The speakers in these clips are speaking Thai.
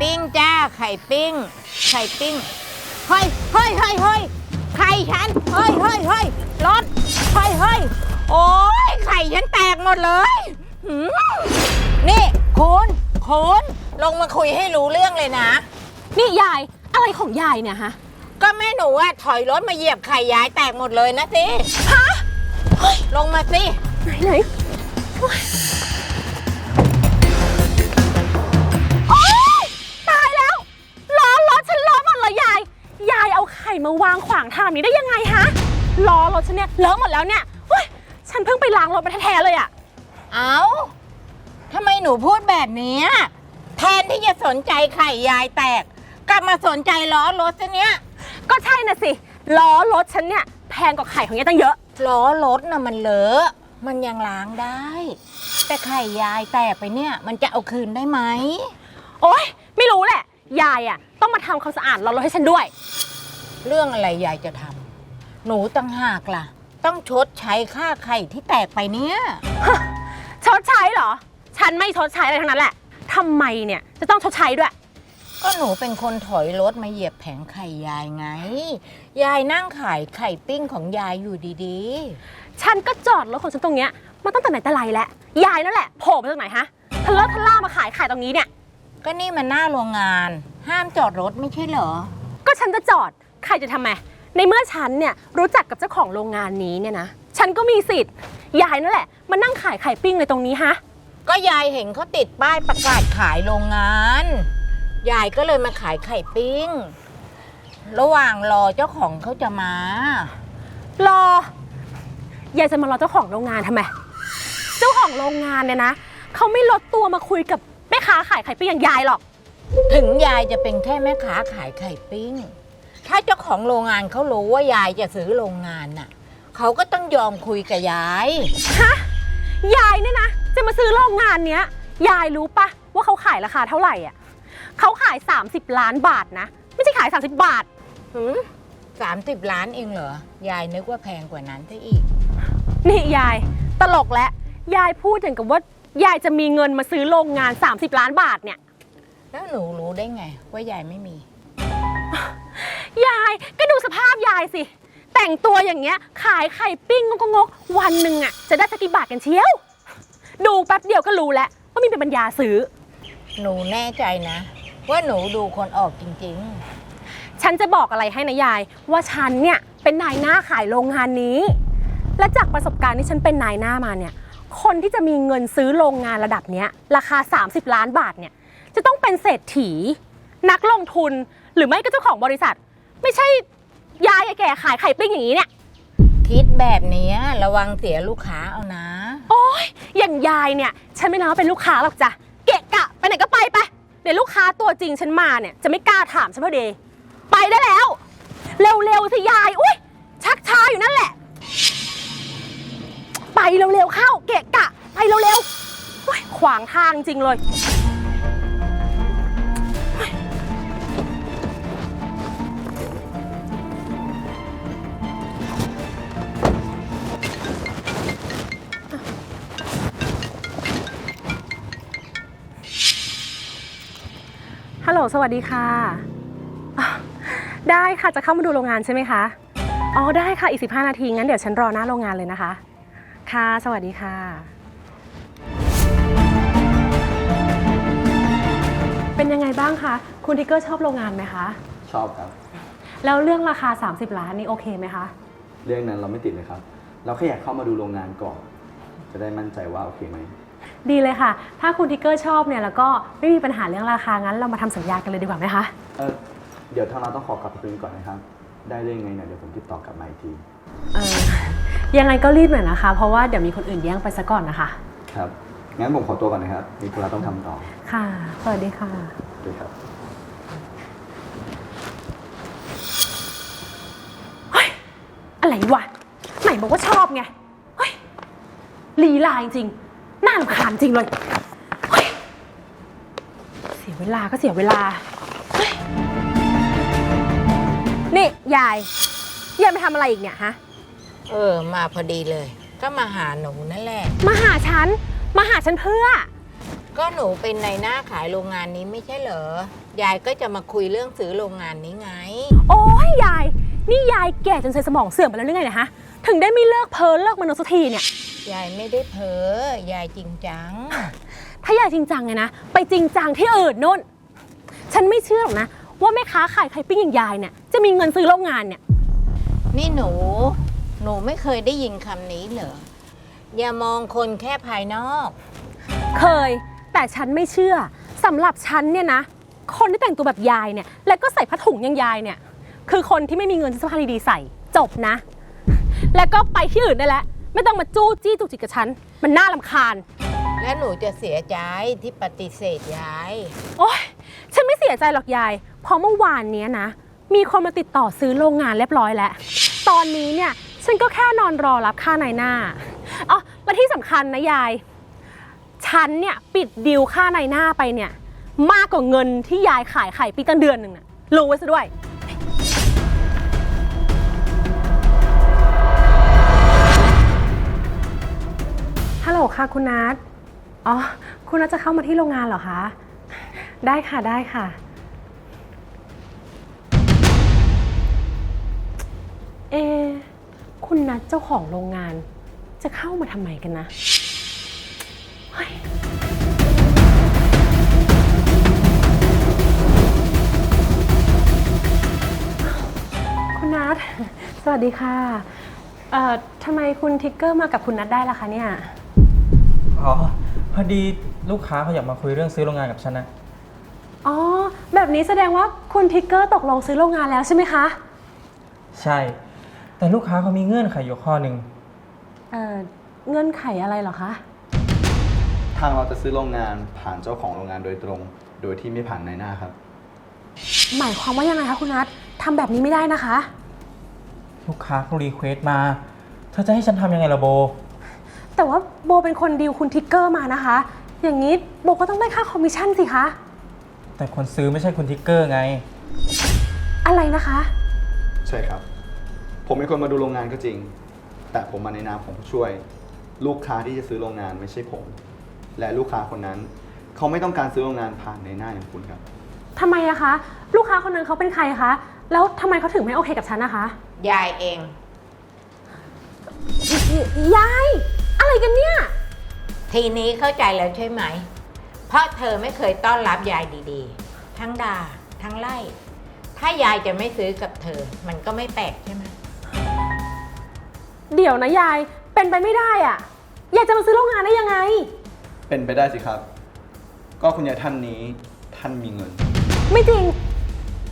ปิ้งจ้า ไข่ปิ้ง ไข่ปิ้ง เฮ้ยเฮ้ยเฮ้ยเฮ้ยไข่ฉัน เฮ้ยเฮ้ยเฮ้ยรถเฮ้ยเฮ้ยโอ้ยไข่ฉันแตกหมดเลยหืมนี่คุณคุณลงมาคุยให้รู้เรื่องเลยนะ นี่ยายอะไรของยายเนี่ยฮะ ก็แม่หนูอะถอยรถมาเหยียบไข่ยายแตกหมดเลยนะสิ ฮะ ลงมาสิ ไหนไหนายเอาไข่มาวางขวางทางแบบนี้ได้ยังไงฮะล้อรถฉันเนี่ยเลอะหมดแล้วเนี่ยเฮ้ยฉันเพิ่งไปล้างรถมาแท้ๆเลยอะเอาทำไมหนูพูดแบบเนี้ยแทนที่จะสนใจไข่ยายแตก กลับมาสนใจล้อรถซะเนี้ยก็ใช่น่ะสิล้อรถฉันเนี่ยแพงกว่าไข่ของยายตั้งเยอะล้อรถน่ะมันเลอะมันยังล้างได้ แต่ไข่ยายแตกไปเนี่ย มันจะเอาคืนได้ไหมโอ๊ยไม่รู้แหละ ยายอะต้องมาทำความสะอาดล้อรถให้ฉันด้วย เรื่องอะไรยายจะทำหนูตั้งหากล่ะ ต้องชดใช้ค่าไข่ที่แตกไปเนี่ยชดใช้เหรอ ฉันไม่ชดใช้อะไรทั้งนั้นแหละทำไมเนี่ยจะต้องชดใช้ด้วย ก็หนูเป็นคนถอยรถมาเหยียบแผงไข่ยายไง ยายนั่งขายไข่ปิ้งของยายอยู่ดีฉันก็จอดรถของฉันตรงเนี้ยมาตั้งแต่ไหนแต่ไรแล้วยายนั่นแหละโผล่มาจากไหนฮะทะเลาะทะล่ามาขายขายตรงนี้เนี่ยๆก็นี่มันหน้าโรงงาน ห้ามจอดรถไม่ใช่เหรอ ก็ฉันจะจอด ใครจะทำไม ในเมื่อฉันเนี่ยรู้จักกับเจ้าของโรงงานนี้เนี่ยนะ ฉันก็มีสิทธิ์ ยายนั่นแหละ มานั่งขายไข่ปิ้งเลยตรงนี้ฮะ ก็ยายเห็นเขาติดป้ายประกาศขายโรงงาน ยายก็เลยมาขายไข่ปิ้ง ระหว่างรอเจ้าของเขาจะมา รอ ยายจะมารอเจ้าของโรงงานทำไม เจ้าของโรงงานเนี่ยนะ เขาไม่ลดตัวมาคุยกับแม่ค้าขายไข่ปิ้งอย่างยายหรอก ถึงยายจะเป็นแค่แม่ค้าขายไข่ปิ้ง ถ้าเจ้าของโรงงานเขารู้ว่ายายจะซื้อโรงงานน่ะเขาก็ต้องยอมคุยกับยาย ฮะยายเนี่ยนะ จะมาซื้อโรงงานเนี้ย ยายรู้ปะว่าเขาขายราคาเท่าไหร่อะเขาขาย 30 ล้านบาทนะ ไม่ใช่ขาย 30 บาท หืมสามสิบล้านเองเหรอ ยายนึกว่าแพงกว่านั้นซะอีก นี่ยาย ตลกแล้วยายพูดอย่างกับว่ายายจะมีเงินมาซื้อโรงงาน 30 ล้านบาทเนี่ย แล้วหนูรู้ได้ไงว่ายายไม่มี ยายก็ดูสภาพยายสิ แต่งตัวอย่างเงี้ย ขายไข่ปิ้งงกงกๆวันหนึ่งอะจะได้สักกี่บาทกันเชียว ดูแป๊บเดียวก็รู้แล้วว่ามีเป็นปัญญาซื้อ หนูแน่ใจนะ ว่าหนูดูคนออกจริงฉันจะบอกอะไรให้นะยาย ว่าฉันเนี่ยเป็นนายหน้าขายโรงงานนี้ และจากประสบการณ์ที่ฉันเป็นนายหน้ามาเนี่ย คนที่จะมีเงินซื้อโรงงานระดับเนี้ยราคา 30 ล้านบาทเนี่ยจะต้องเป็นเศรษฐี นักลงทุน หรือไม่ก็เจ้าของบริษัท ไม่ใช่ยายแก่ๆขายไข่ปิ้งอย่างนี้เนี่ยๆคิดแบบเนี้ยระวังเสียลูกค้าเอานะ โอ้ยอย่างยายเนี่ย ฉันไม่นับว่าเป็นลูกค้าหรอกจ้ะเกะกะไปไหนก็ไปไปเดี๋ยวลูกค้าตัวจริงฉันมาเนี่ยจะไม่กล้าถามฉันพอดีไปได้แล้ว เร็วๆสิยายอุ้ยชักช้าอยู่นั่นแหละ ไปเร็วๆเข้า เกะกะ ไปเร็วๆโอ้ยขวางทางจริงเลย สวัสดีค่ะอะ ได้ค่ะจะเข้ามาดูโรงงานใช่ไหมคะอ๋อได้ค่ะอีก 15 นาทีงั้นเดี๋ยวฉันรอหน้าโรงงานเลยนะคะ ค่ะ สวัสดีค่ะ เป็นยังไงบ้างคะคุณทิกเกอร์ชอบโรงงานไหมคะ ชอบครับ แล้วเรื่องราคา 30 ล้านนี่โอเคไหมคะ เรื่องนั้นเราไม่ติดเลยครับ เราแค่อยากเข้ามาดูโรงงานก่อน จะได้มั่นใจว่าโอเคไหม ดีเลยค่ะ ถ้าคุณทิกเกอร์ชอบเนี่ยแล้วก็ไม่มีปัญหาเรื่องราคางั้นเรามาทำสัญญากันเลยดีกว่าไหมคะ เออเดี๋ยวทางเราต้องขอกลับไปคุยกันก่อนนะครับ ได้เรื่องไงเนี่ยเดี๋ยวผมติดต่อกลับมาอีกที เออยังไงก็รีบหน่อยนะคะ เพราะว่าเดี๋ยวมีคนอื่นแย่งไปซะก่อนนะคะ ครับ งั้นผมขอตัวก่อนนะครับ มีธุระต้องทำต่อค่ะสวัสดีค่ะ ด้วยครับ อะไรวะไหนบอกว่าชอบไงเฮ้ยลีลาจริงๆ น่ารำคาญจริงเลยเฮ้ยเสียเวลาก็เสียเวลาเฮ้ยนี่ยายยายไปทำอะไรอีกเนี่ยฮะ เออ มาพอดีเลย ก็มาหาหนูนั่นแหละ มาหาฉัน มาหาฉันเพื่อ ก็หนูเป็นในหน้าขายโรงงานนี้ไม่ใช่เหรอ ยายก็จะมาคุยเรื่องซื้อโรงงานนี้ไง โอ้ยยาย นี่ยายแก่จนเซลล์สมองเสื่อมไปแล้วหรือไงเนะฮะ ถึงได้ไม่เลิกเพ้อเลิกมโนสักทีเนี่ย ยายไม่ได้เพ้อยายจริงจัง ถ้ายายจริงจังไงนะ ไปจริงจังที่อื่นนู่น ฉันไม่เชื่อหรอกนะ ว่าแม่ค้าขายไข่ปิ้งอย่างยายเนี่ยจะมีเงินซื้อโรงงานเนี่ย นี่หนู หนูไม่เคยได้ยินคำนี้เหรอ อย่ามองคนแค่ภายนอก เคย แต่ฉันไม่เชื่อสำหรับฉันเนี่ยนะ คนที่แต่งตัวแบบยายเนี่ย แล้วก็ใส่ผ้าถุงอย่างยายเนี่ย คือคนที่ไม่มีเงินซื้อเสื้อผ้าดีๆใส่ จบนะ แล้วก็ไปที่อื่นได้แล้ว ไม่ต้องมาจู้จี้จุกจิกกับฉัน มันน่าลำคาญ และหนูจะเสียใจที่ปฏิเสธยาย โอ๊ย ฉันไม่เสียใจหรอกยาย เพราะเมื่อวานเนี้ยนะ มีคนมาติดต่อซื้อโรงงานเรียบร้อยแล้ว ตอนนี้เนี่ย ฉันก็แค่นอนรอรับค่านายหน้าอ๋อและที่สำคัญนะยาย ฉันเนี่ยปิดดีลค่านายหน้าไปเนี่ย มากกว่าเงินที่ยายขายไข่ปีตั้งเดือนหนึ่งน่ะรู้ไว้ซะด้วย ฮัลโหลค่ะคุณนัท อ๋อ คุณนัทจะเข้ามาที่โรงงานเหรอคะ ได้ค่ะได้ค่ะ เอ คุณนัทเจ้าของโรงงาน จะเข้ามาทำไมกันนะเฮ้ยคุณนัท สวัสดีค่ะ เอ่อทำไมคุณทิกเกอร์มากับคุณนัทได้ล่ะคะเนี่ย อ๋อ พอดีลูกค้าเขาอยากมาคุยเรื่องซื้อโรงงานกับฉันนะ อ๋อ แบบนี้แสดงว่าคุณทิกเกอร์ตกลงซื้อโรงงานแล้วใช่ไหมคะ ใช่ แต่ลูกค้าเขามีเงื่อนไขอยู่ข้อหนึ่ง เอ่อ เงื่อนไขอะไรเหรอคะ ทางเราจะซื้อโรงงานผ่านเจ้าของโรงงานโดยตรง โดยที่ไม่ผ่านนายหน้าครับ หมายความว่ายังไงคะคุณนัททำแบบนี้ไม่ได้นะคะ ลูกค้าเขารีเควสต์มา เธอจะให้ฉันทำยังไงล่ะโบ แต่ว่าโบเป็นคนดีลคุณทิกเกอร์มานะคะ อย่างนี้โบก็ต้องได้ค่าคอมมิชชั่นสิคะ แต่คนซื้อไม่ใช่คุณทิกเกอร์ไง อะไรนะคะ ใช่ครับ ผมเป็นคนมาดูโรงงานก็จริง แต่ผมมาในนามของผู้ช่วย ลูกค้าที่จะซื้อโรงงานไม่ใช่ผม และลูกค้าคนนั้น เขาไม่ต้องการซื้อโรงงานผ่านในหน้าอย่างคุณครับ ทำไมอะคะ ลูกค้าคนนั้นเขาเป็นใครคะ แล้วทำไมเขาถึงไม่โอเคกับฉันนะคะ ยายเอง ยาย อะไรกันเนี่ย ทีนี้เข้าใจแล้วใช่ไหม เพราะเธอไม่เคยต้อนรับยายดีๆ ทั้งด่าทั้งไล่ ถ้ายายจะไม่ซื้อกับเธอ มันก็ไม่แปลกใช่ไหมเดี๋ยวนะยาย เป็นไปไม่ได้อะยายจะมาซื้อโรงงานได้ยังไง เป็นไปได้สิครับ ก็คุณยายท่านนี้ท่านมีเงิน ไม่จริง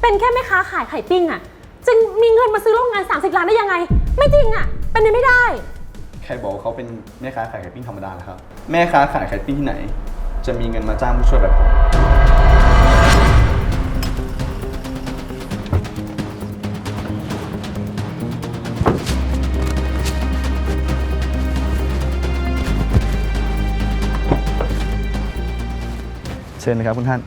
เป็นแค่แม่ค้าขายไข่ปิ้งอะจะมีเงินมาซื้อโรงงาน 30 ล้านได้ยังไง ไม่จริงอะเป็นไปไม่ได้ ใครบอกว่าเขาเป็นแม่ค้าขายไข่ปิ้งธรรมดานะครับ แม่ค้าขายไข่ปิ้งที่ไหน จะมีเงินมาจ้างผู้ช่วยแบบผม เชิญเลยครับคุณท่าน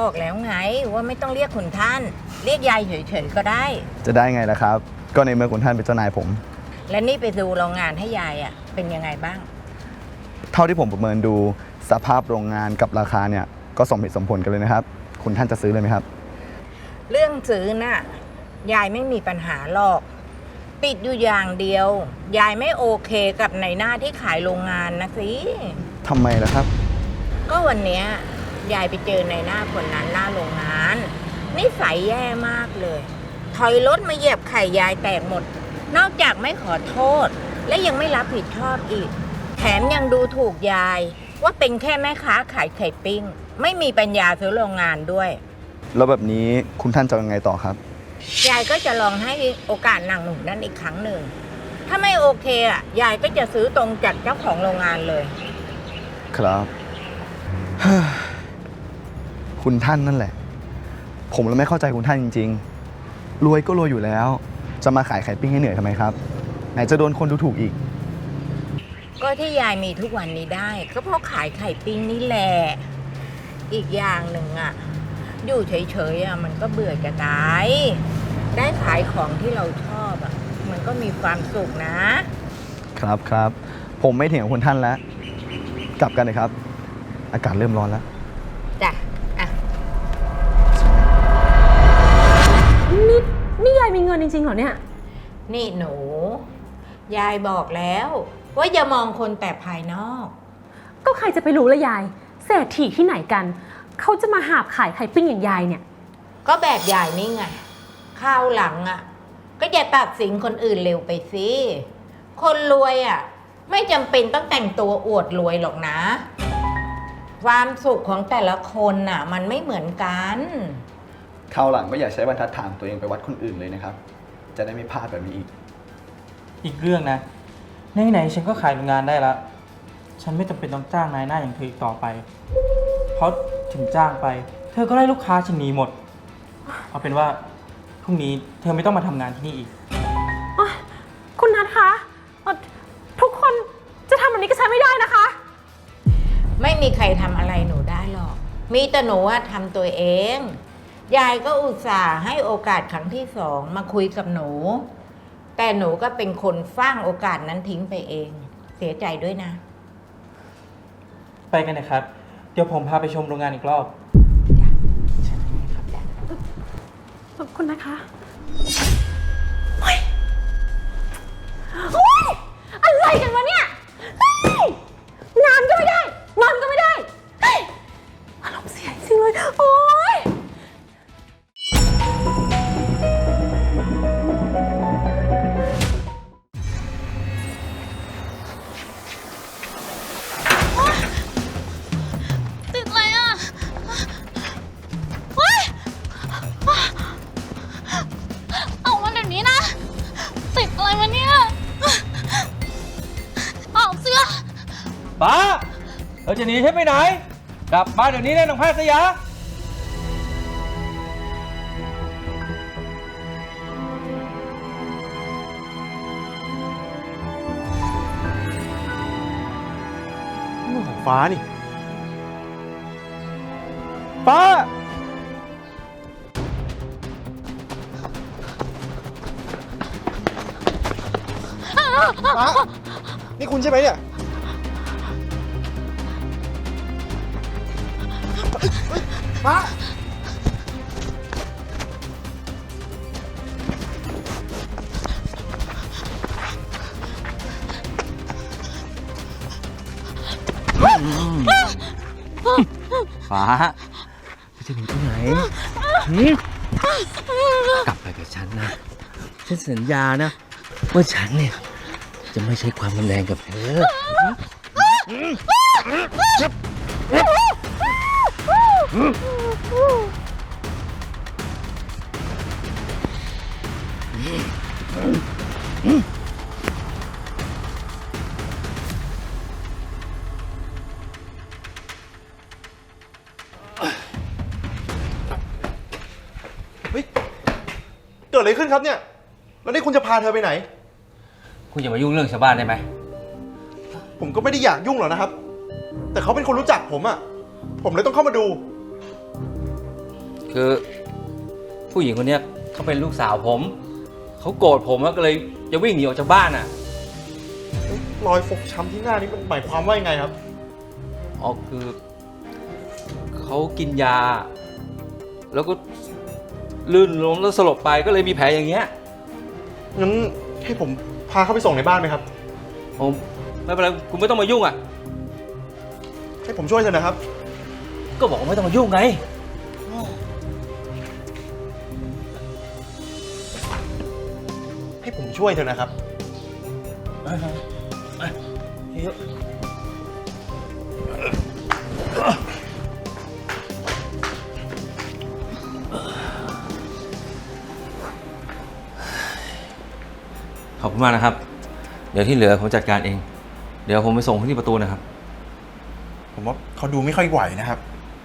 บอกแล้วไงว่าไม่ต้องเรียกคุณท่าน เรียกยายเฉยๆก็ได้ จะได้ไงล่ะครับ ก็ในเมื่อคุณท่านเป็นเจ้านายผม และนี่ไปดูโรงงานให้ยายอะ่ะเป็นยังไงบ้าง เท่าที่ผมประเมินดูสภาพโรงงานกับราคาเนี่ยก็สมเหตุสมผลกันเลยนะครับ คุณท่านจะซื้อเลยไหมครับ เรื่องซื้อน่ะยายไม่มีปัญหาหรอกปิดอยู่อย่างเดียว ยายไม่โอเคกับในหน้าที่ขายโรงงานนะสิ ทำไมล่ะครับ ก็วันเนี้ยยายไปเจอในหน้าคนนั้นหน้าโรงงานนิสัยแย่มากเลย ถอยรถมาเหยียบไข่ยายแตกหมด นอกจากไม่ขอโทษ และยังไม่รับผิดชอบอีก แถมยังดูถูกยาย ว่าเป็นแค่แม่ค้าขายไข่ปิ้ง ไม่มีปัญญาซื้อโรงงานด้วย แล้วแบบนี้คุณท่านจะยังไงต่อครับ ยายก็จะลองให้โอกาสนางหนุ่มนั่นอีกครั้งหนึ่ง ถ้าไม่โอเคอะ ยายก็จะซื้อตรงจากเจ้าของโรงงานเลย ครับ คุณท่านนั่นแหละ ผมเลยไม่เข้าใจคุณท่านจริง ๆ รวยก็รวยอยู่แล้ว จะมาขายไข่ปิ้งให้เหนื่อยทำไมครับ ไหนจะโดนคนดูถูกอีก ก็ที่ยายมีทุกวันนี้ได้ ก็เพราะขายไข่ปิ้งนี่แหละ อีกอย่างหนึ่งอะ อยู่เฉยๆอะมันก็เบื่อจะตาย ได้ขายของที่เราชอบอะ มันก็มีความสุขนะ ครับครับ ผมไม่เถียงกับคุณท่านแล้ว กลับกันเลยครับออากาศเริ่มร้อนแล้ว จริงๆเหรอเนี่ย นี่หนู ยายบอกแล้ว ว่าอย่ามองคนแต่ภายนอก ก็ใครจะไปรู้ละยายเศรษฐีที่ไหนกัน เขาจะมาหาบขายไข่ปิ้งอย่างยายเนี่ย ก็แบบยายนี่ไงข้าวหลังอะ ก็อย่าตัดสินคนอื่นเร็วไปสิคนรวยอะ ไม่จำเป็นต้องแต่งตัวอวดรวยหรอกนะ ความสุขของแต่ละคนน่ะ มันไม่เหมือนกัน คราวหลังก็อย่าใช้บรรทัดฐานตัวเองไปวัดคนอื่นเลยนะครับ จะได้ไม่พลาดแบบนี้อีก อีกเรื่องนะไหนๆฉันก็ขายโรงงานได้ละ ฉันไม่จำเป็นต้องจ้างนายหน้าอย่างเธออีกต่อไป เพราะถึงจ้างไป เธอก็ไล่ลูกค้าฉันหนีหมด เอาเป็นว่าพรุ่งนี้เธอไม่ต้องมาทำงานที่นี่อีกคุณนัทคะเอ่อทุกคนจะทำแบบนี้กับฉันไม่ได้นะคะ ไม่มีใครทำอะไรหนูได้หรอก มีแต่หนูว่าทำตัวเอง ยายก็อุตส่าห์ให้โอกาสครั้งที่สองมาคุยกับหนู แต่หนูก็เป็นคนฟ้างโอกาสนั้นทิ้งไปเอง เสียใจด้วยนะ ไปกันนะครับ เดี๋ยวผมพาไปชมโรงงานอีกรอบขอบคุณนะคะโอ๊ยโอ๊ยอะไรกันวะเนี่ย ไปไหน กลับมาเดี๋ยวนี้เลยน้องแพทย์สยาเรื่องของฟ้านี่ ฟ้า ฟ้า นี่คุณใช่ไหมเนี่ย ฟ้าฟ้าจะหนีไปไหนหืมกลับไปกับฉันนะ ฉันสัญญานะ ว่าฉันเนี่ย จะไม่ใช้ความรุนแรงกับเธอ เฮ้ย เกิดอะไรขึ้นครับเนี่ย แล้วนี่คุณจะพาเธอไปไหน คุณอย่ามายุ่งเรื่องชาวบ้านได้ไหม ผมก็ไม่ได้อยากยุ่งหรอกนะครับ แต่เขาเป็นคนรู้จักผมอะผมเลยต้องเข้ามาดู คือผู้หญิงคนเนี้ยเขาเป็นลูกสาวผม เขาโกรธผมแล้วก็เลยจะวิ่งหนีออกจากบ้านอะ รอยฟกช้ำที่หน้านี่มันหมายความว่ายังไงครับ อ๋อคือเขากินยา แล้วก็ลื่นล้มแล้วสลบไปก็เลยมีแผลอย่างเงี้ยงั้นให้ผมพาเขาไปส่งในบ้านไหมครับ ผมไม่เป็นไรคุณไม่ต้องมายุ่งอะ ให้ผมช่วยเธอนะครับ ก็บอกว่าไม่ต้องมายุ่งไง ช่วยเธอนะครับ ขอบคุณมากนะครับ เดี๋ยวที่เหลือผมจัดการเอง เดี๋ยวผมไปส่งที่ประตูนะครับ ผมว่าเขาดูไม่ค่อยไหวนะครับ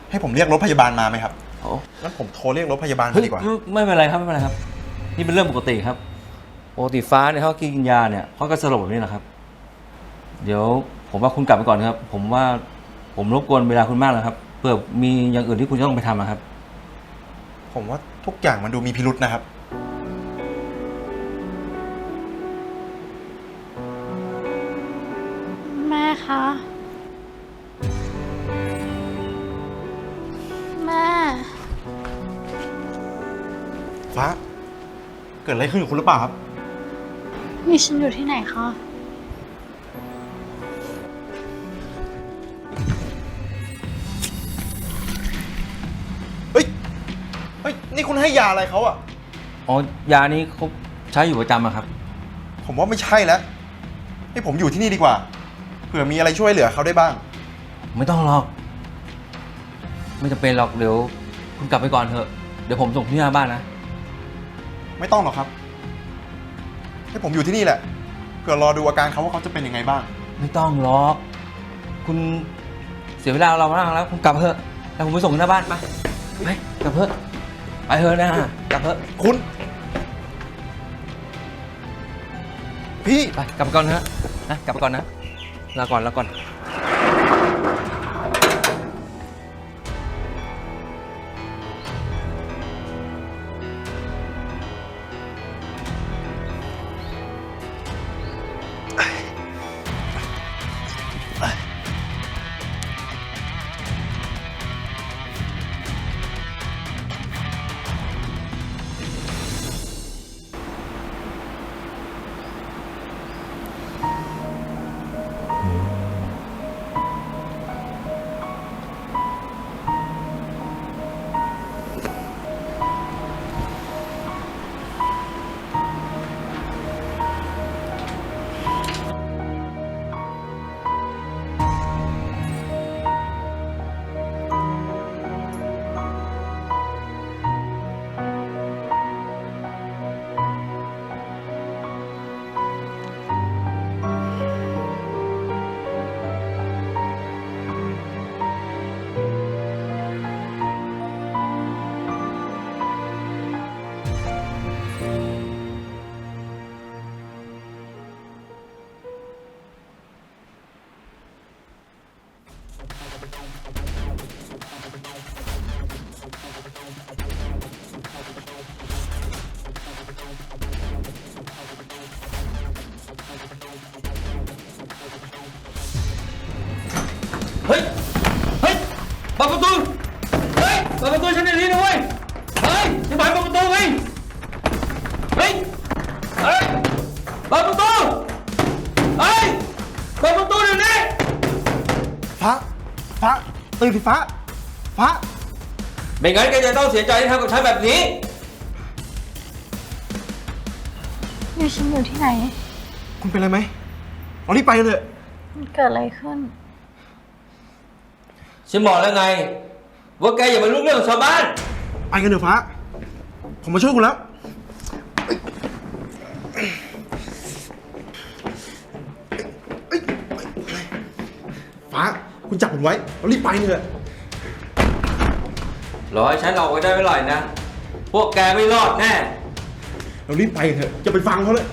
ให้ผมเรียกรถพยาบาลมาไหมครับโอ้งั้นผมโทรเรียกรถพยาบาลเฮ้มายดีกว่าไม่ไม่เป็นไรครับไม่เป็นไรครับ นี่เป็นเรื่องปกติครับ ปกติฟ้าเนี่ยเขากินยาเนี่ยเขาก็สลบแบบนี้นะครับ เดี๋ยวผมว่าคุณกลับไปก่อนครับ ผมว่าผมรบกวนเวลาคุณมากแล้วครับเพื่อมีอย่างอื่นที่คุณต้องไปทำนะครับ ผมว่าทุกอย่างมันดูมีพิรุษนะครับ แม่คะ แม่ ฟ้า เกิดอะไรขึ้นกับคุณหรือเปล่าครับ นี่ฉันอยู่ที่ไหนคะ เฮ้ย เฮ้ย นี่คุณให้ยาอะไรเขาอะอ๋อยานี้เขาใช้อยู่ประจำอะครับ ผมว่าไม่ใช่แล้ว ให้ผมอยู่ที่นี่ดีกว่า เผื่อมีอะไรช่วยเหลือเขาได้บ้าง ไม่ต้องหรอก ไม่จำเป็นหรอกเดี๋ยว คุณกลับไปก่อนเถอะ เดี๋ยวผมส่งที่หน้าบ้านนะ ไม่ต้องหรอกครับ ให้ผมอยู่ที่นี่แหละเผื่อรอดูอาการเขาว่าเขาจะเป็นยังไงบ้าง ไม่ต้องหรอก คุณเสียเวลาเรามากแล้วคุณกลับเถอะแล้วผมไปส่งที่หน้าบ้านไปไปกลับเถอะไปเถอะนะกลับเถอะคุณ พี่ ไปกลับไปก่อนนะนะกลับไปก่อนนะลาก่อนลาก่อน ปิดประตูเฮ้ยเปิดประตูฉันในนี้นะเว้ยเฮ้ยจะไปเปิดประตูไงเฮ้ยเฮ้ยเปิดประตูเฮ้ยเปิดประตูเดี๋ยวนี้ฟ้าฟ้าตื่นสิฟ้าฟ้าไม่งั้นแกจะต้องเสียใจที่ทำกับฉันแบบนี้นี่ฉันอยู่ที่ไหน คุณเป็นอะไรไหมเอารีบไปกันเถอะ มันเกิดอะไรขึ้น ฉันบอกแล้วไง ว่าแกอย่ามาลุกเรื่องของชาวบ้าน ไปกันเถอะฟ้า ผมมาช่วยคุณแล้ว ฟ้า คุณจับผมไว้เรารีบไปเถอะรอให้ฉันออกไปได้ไม่หน่อยนะ พวกแกไม่รอดแน่ เรารีบไปกันเถอะจะไปฟังเขาเลย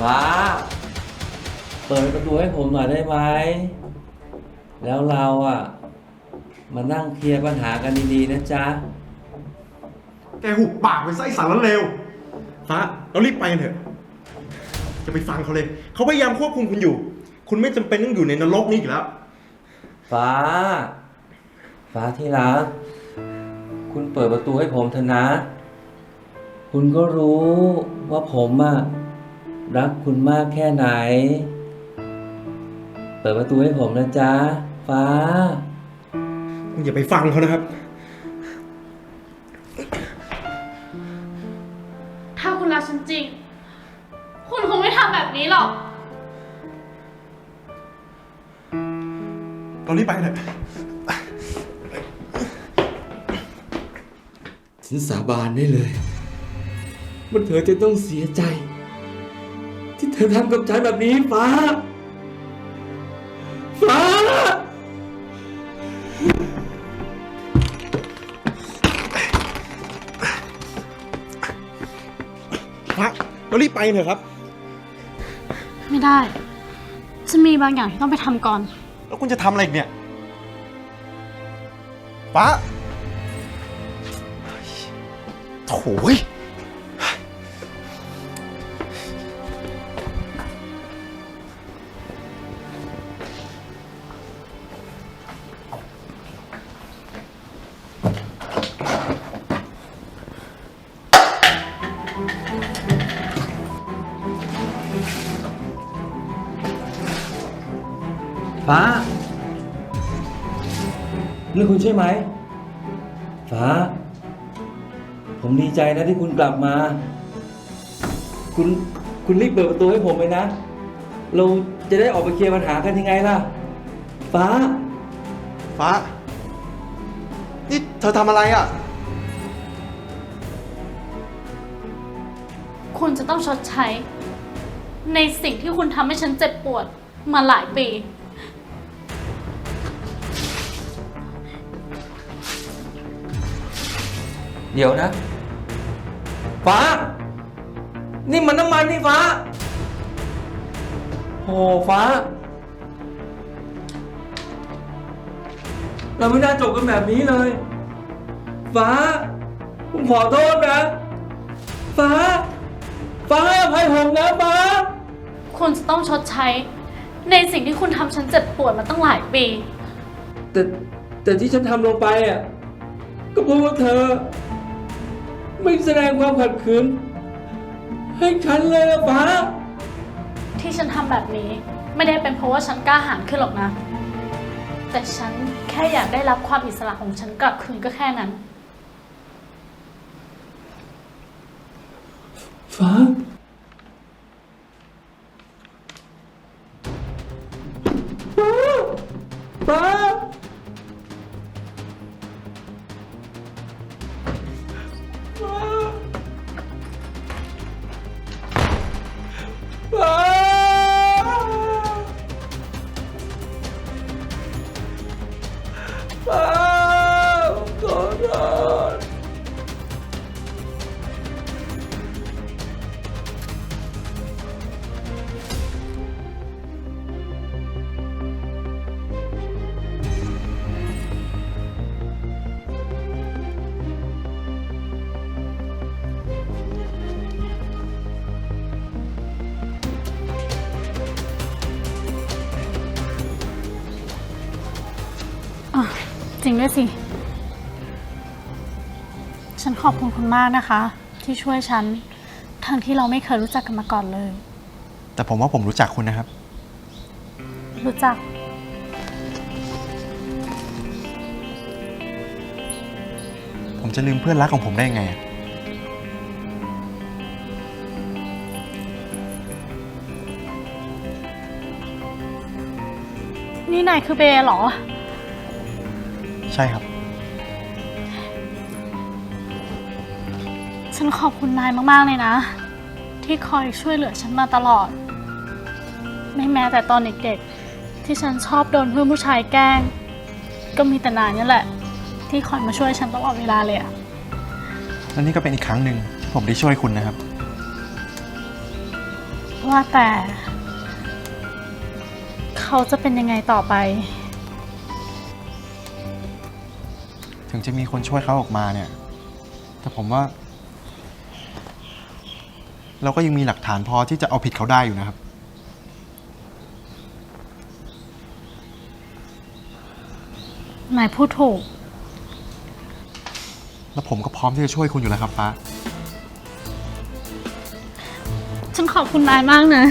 ฟ้า เปิดประตูให้ผมหน่อยได้ไหม แล้วเราอะมานั่งเคลียร์ปัญหากันดีๆนะจ๊ะ แกหุบปากเป็นไส้สารแล้วเร็วฟ้าเรารีบไปกันเถอะจะไปฟังเขาเลย เขาพยายามควบคุมคุณอยู่ คุณไม่จำเป็นต้องอยู่ในนรกนี้อีกแล้ว ฟ้า ฟ้าที่รัก คุณเปิดประตูให้ผมเถอะนะ คุณก็รู้ว่าผมอะรักคุณมากแค่ไหน เปิดประตูให้ผมนะจ๊ะ ฟ้าคุณอย่าไปฟังเขานะครับ ถ้าคุณรักฉันจริง คุณคงไม่ทำแบบนี้หรอก เรารีบไปกันเถอะฉันสาบานได้เลยว่าเธอจะต้องเสียใจ ที่เธอทำกับฉันแบบนี้ฟ้า เรารีบไปกันเถอะครับ ไม่ได้ จะมีบางอย่างที่ต้องไปทำก่อน แล้วคุณจะทำอะไรอีกเนี่ย ฟ้าโถ่เว้ย นะที่คุณกลับมา คุณคุณรีบเปิดประตูให้ผมเลยนะ เราจะได้ออกไปเคลียร์ปัญหากันยังไงล่ะ ฟ้า ฟ้า นี่เธอทำอะไรอะ คุณจะต้องชดใช้ ในสิ่งที่คุณทำให้ฉันเจ็บปวดมาหลายปี เดี๋ยวนะ ฟ้า นี่มันน้ำมันนี่ฟ้า โอ้ฟ้า เราไม่น่าจบกันแบบนี้เลย ฟ้า ผมขอโทษนะ ฟ้า ฟ้าให้อภัยผมนะฟ้า คุณจะต้องชดใช้ ในสิ่งที่คุณทำฉันเจ็บปวดมาตั้งหลายปี แต่แต่ที่ฉันทำลงไปอะ ก็เพราะว่าเธอ ไม่แสดงความขัดขืน ให้ฉันเลยอะฟ้า ที่ฉันทำแบบนี้ไม่ได้เป็นเพราะว่าฉันกล้าหาญขึ้นหรอกนะ แต่ฉันแค่อยากได้รับความอิสระของฉันกลับคืนก็แค่นั้น ฟ้า ฟ้า ฟ้า Ah! ด้วยสิ ฉันขอบคุณคุณมากนะคะ ที่ช่วยฉัน ทั้งที่เราไม่เคยรู้จักกันมาก่อนเลย แต่ผมว่าผมรู้จักคุณนะครับ รู้จัก ผมจะลืมเพื่อนรักของผมได้ยังไงอะนี่นายคือเบย์เหรอใช่ครับ ฉันขอบคุณนายมาก ๆ เลยนะ ที่คอยช่วยเหลือฉันมาตลอด ไม่แม้แต่ตอนเด็กๆ ที่ฉันชอบโดนเพื่อนผู้ชายแกล้ง ก็มีแต่นายนี่แหละ ที่คอยมาช่วยฉันตลอดเวลาเลยอะและนี่ก็เป็นอีกครั้งหนึ่งที่ผมได้ช่วยคุณนะครับ ว่าแต่ เขาจะเป็นยังไงต่อไป ถึงจะมีคนช่วยเขาออกมาเนี่ย แต่ผมว่า เราก็ยังมีหลักฐานพอที่จะเอาผิดเขาได้อยู่นะครับ นายพูดถูก แล้วผมก็พร้อมที่จะช่วยคุณอยู่แล้วครับฟ้า ฉันขอบคุณนายมากนะ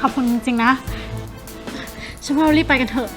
ขอบคุณจริงๆนะ ฉันว่าเรารีบไปกันเถอะ